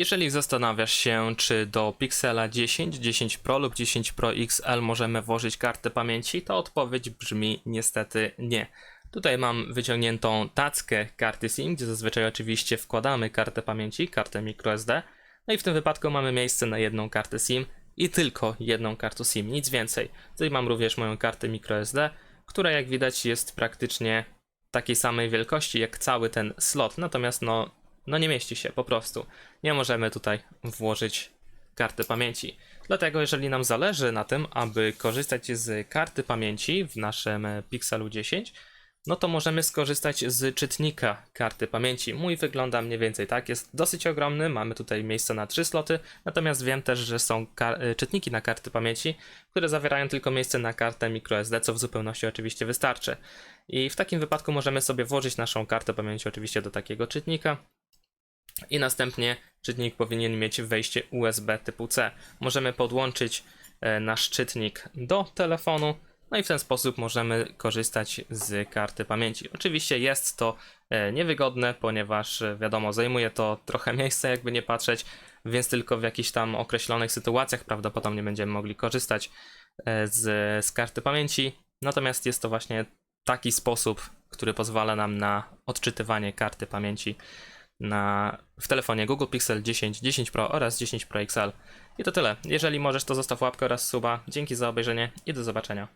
Jeżeli zastanawiasz się, czy do Pixela 10, 10 Pro lub 10 Pro XL możemy włożyć kartę pamięci, to odpowiedź brzmi niestety nie. Tutaj mam wyciągniętą tackę karty SIM, gdzie zazwyczaj oczywiście wkładamy kartę pamięci, kartę microSD. No i w tym wypadku mamy miejsce na jedną kartę SIM i tylko jedną kartę SIM, nic więcej. Tutaj mam również moją kartę microSD, która jak widać jest praktycznie takiej samej wielkości jak cały ten slot, natomiast no, no nie mieści się po prostu. Nie możemy tutaj włożyć karty pamięci. Dlatego jeżeli nam zależy na tym, aby korzystać z karty pamięci w naszym Pixelu 10, no to możemy skorzystać z czytnika karty pamięci. Mój wygląda mniej więcej tak, jest dosyć ogromny, mamy tutaj miejsce na 3 sloty, natomiast wiem też, że są e, czytniki na karty pamięci, które zawierają tylko miejsce na kartę microSD, co w zupełności oczywiście wystarczy. I w takim wypadku możemy sobie włożyć naszą kartę pamięci oczywiście do takiego czytnika, i następnie czytnik powinien mieć wejście USB typu C. Możemy podłączyć e, nasz czytnik do telefonu, no i w ten sposób możemy korzystać z karty pamięci. Oczywiście jest to e, niewygodne, ponieważ e, wiadomo, zajmuje to trochę miejsca, jakby nie patrzeć, więc tylko w jakichś tam określonych sytuacjach prawdopodobnie będziemy mogli korzystać z, z karty pamięci. Natomiast jest to właśnie taki sposób, który pozwala nam na odczytywanie karty pamięci na, w telefonie Google Pixel 10, 10 Pro oraz 10 Pro XL. I to tyle. Jeżeli możesz, to zostaw łapkę oraz suba. Dzięki za obejrzenie i do zobaczenia.